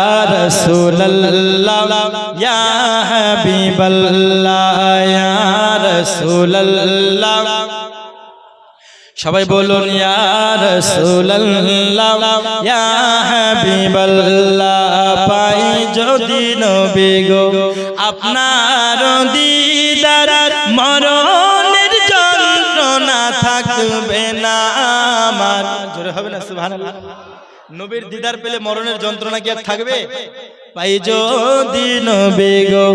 رسول الله يا حبيب الله يا رسول الله সবাই বলুন ইয়া রাসূলুল্লাহ ইয়া হাবিবাল্লাহ পাই যদি নবী গো আপনার দিদার মরণের যন্ত্রণা থাকবে না আমার জোরে হবে না সুবহানাল্লাহ নবীর দিদার পেলে মরণের যন্ত্রণা কি আর থাকবে? পাই যদি নবী গো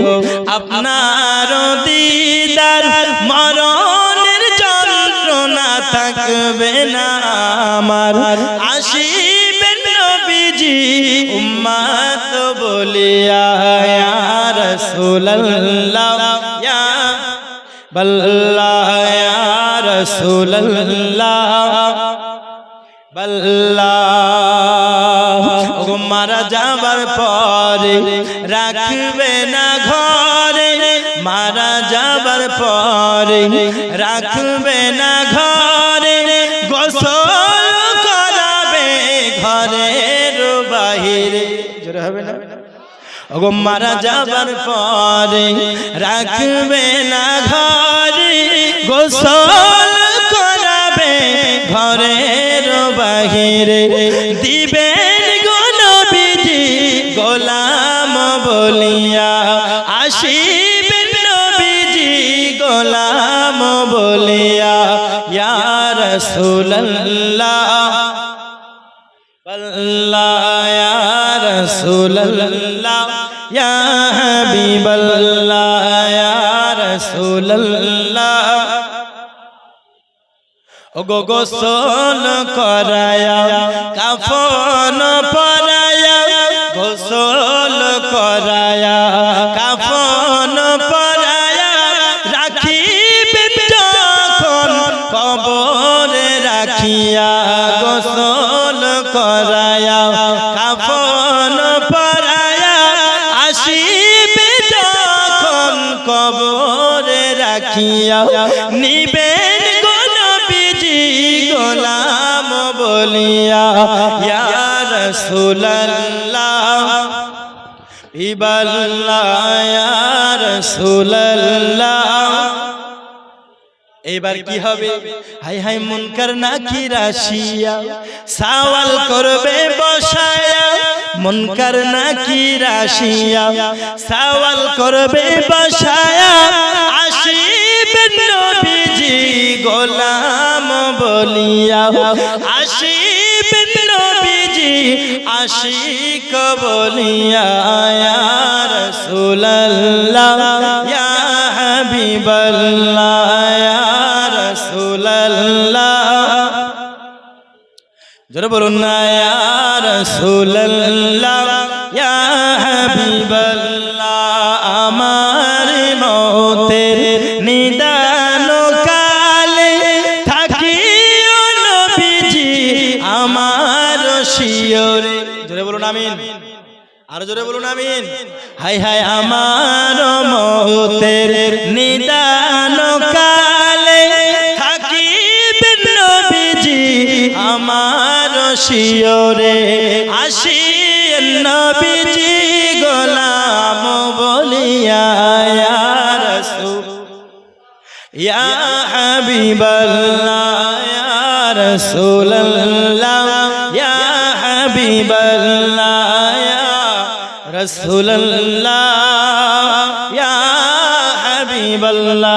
আপনার দিদার মরণের যন্ত্রণা থাকবে না আমার। আসিবেন নবীজি উম্মাত বলিয়া রাসূলুল্লাহ ইয়া বল্লাহ ইয়া ও মারা যাবার পরে রাখবে না ঘরে মারা যাবার পরে রাখবে না ঘরে গোসল করাবে ঘরের বাহিরে। জোরে হবে না? ওগো মারা যাবার পরে রাখবে না ঘরে গোসল ঘরের বাহিরে দিবেন গনবীজি গোলাম বলিয়া। আসিবেন নবীজি, গোলাম বলিয়া। ইয়া রাসূলুল্লাহ। আল্লাহ, ইয়া রাসূলুল্লাহ। ইয়া হাবিবাল্লাহ, ইয়া ওগো গোসল করায়া, কাফন পরায়া, গোসল করায়া, কাফন পরায়া রাখিবে যখন কবরে রাখিয়া, গোসল করায়া, কাফন পরায়া আসিবে যখন কবরে রাখিয়া নিবেন এবার কি হবে? হাই হাই মুনকার নাকি রাশিয়া? সওয়াল করবে, বসায়া। মুনকার নাকি রাশিয়া? সওয়াল করবে, বসায়া। আসিবেন নবীজি গোলাম বলিয়া আসিবেন নবীজি আশিক বলিয়া রাসূলুল্লাহ ইয়া হাবিবাল্লাহ ইয়া রাসূলুল্লাহ। জোরে বলুন না ইয়া রাসূলুল্লাহ আরও জোরে বলুন আমিন হাই হাই আমার মতের নিদান কালে থাকিবেন নবীজি আমার শিয়রে আসি নবীজি গোলাম বলিয়া ইয়া রাসূল ইয়া হাবিবাল্লাহ ইয়া রাসূলুল্লাহ রাসূলুল্লাহ ইয়া হাবিবাল্লাহ।